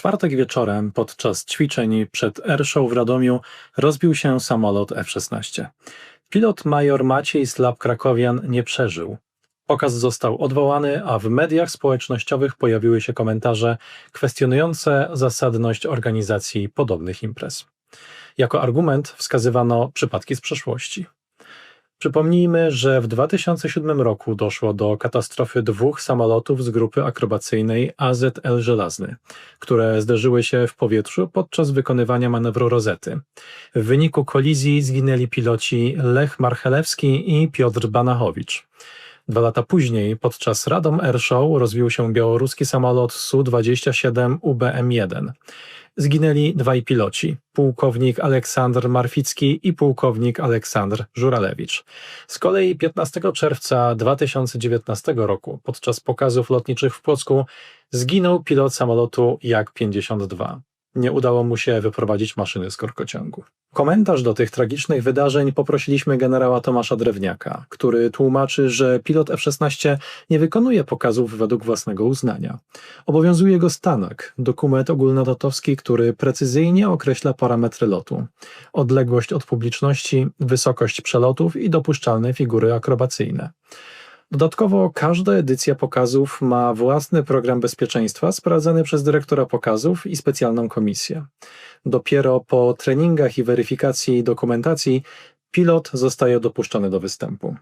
czwartek wieczorem podczas ćwiczeń przed Airshow w Radomiu rozbił się samolot F-16. Pilot major Maciej Slab Krakowian nie przeżył. Pokaz został odwołany, a w mediach społecznościowych pojawiły się komentarze kwestionujące zasadność organizacji podobnych imprez. Jako argument wskazywano przypadki z przeszłości. Przypomnijmy, że w 2007 roku doszło do katastrofy dwóch samolotów z grupy akrobacyjnej AZL Żelazny, które zderzyły się w powietrzu podczas wykonywania manewru Rozety. W wyniku kolizji zginęli piloci Lech Marchelewski i Piotr Banachowicz. Dwa lata później, podczas Radom Air Show, rozbił się białoruski samolot Su-27 UBM-1. Zginęli dwaj piloci, pułkownik Aleksandr Marficki i pułkownik Aleksandr Żuralewicz. Z kolei 15 czerwca 2019 roku, podczas pokazów lotniczych w Płocku, zginął pilot samolotu Jak-52 nie udało mu się wyprowadzić maszyny z korkociągu. Komentarz do tych tragicznych wydarzeń poprosiliśmy generała Tomasza Drewniaka, który tłumaczy, że pilot F-16 nie wykonuje pokazów według własnego uznania. Obowiązuje go stanek, dokument ogólnodotowski, który precyzyjnie określa parametry lotu, odległość od publiczności, wysokość przelotów i dopuszczalne figury akrobacyjne. Dodatkowo każda edycja pokazów ma własny program bezpieczeństwa sprawdzany przez dyrektora pokazów i specjalną komisję. Dopiero po treningach i weryfikacji dokumentacji pilot zostaje dopuszczony do występu.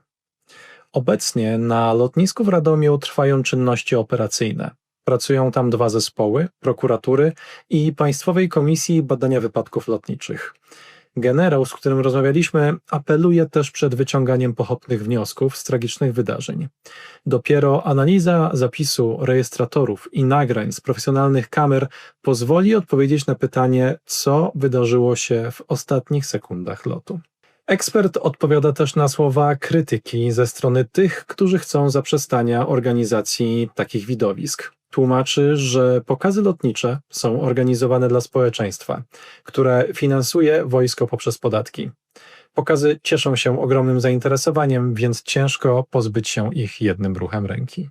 Obecnie na lotnisku w Radomiu trwają czynności operacyjne. Pracują tam dwa zespoły, prokuratury i Państwowej Komisji Badania Wypadków Lotniczych. Generał, z którym rozmawialiśmy, apeluje też przed wyciąganiem pochopnych wniosków z tragicznych wydarzeń. Dopiero analiza zapisu rejestratorów i nagrań z profesjonalnych kamer pozwoli odpowiedzieć na pytanie, co wydarzyło się w ostatnich sekundach lotu. Ekspert odpowiada też na słowa krytyki ze strony tych, którzy chcą zaprzestania organizacji takich widowisk tłumaczy, że pokazy lotnicze są organizowane dla społeczeństwa, które finansuje wojsko poprzez podatki. Pokazy cieszą się ogromnym zainteresowaniem, więc ciężko pozbyć się ich jednym ruchem ręki.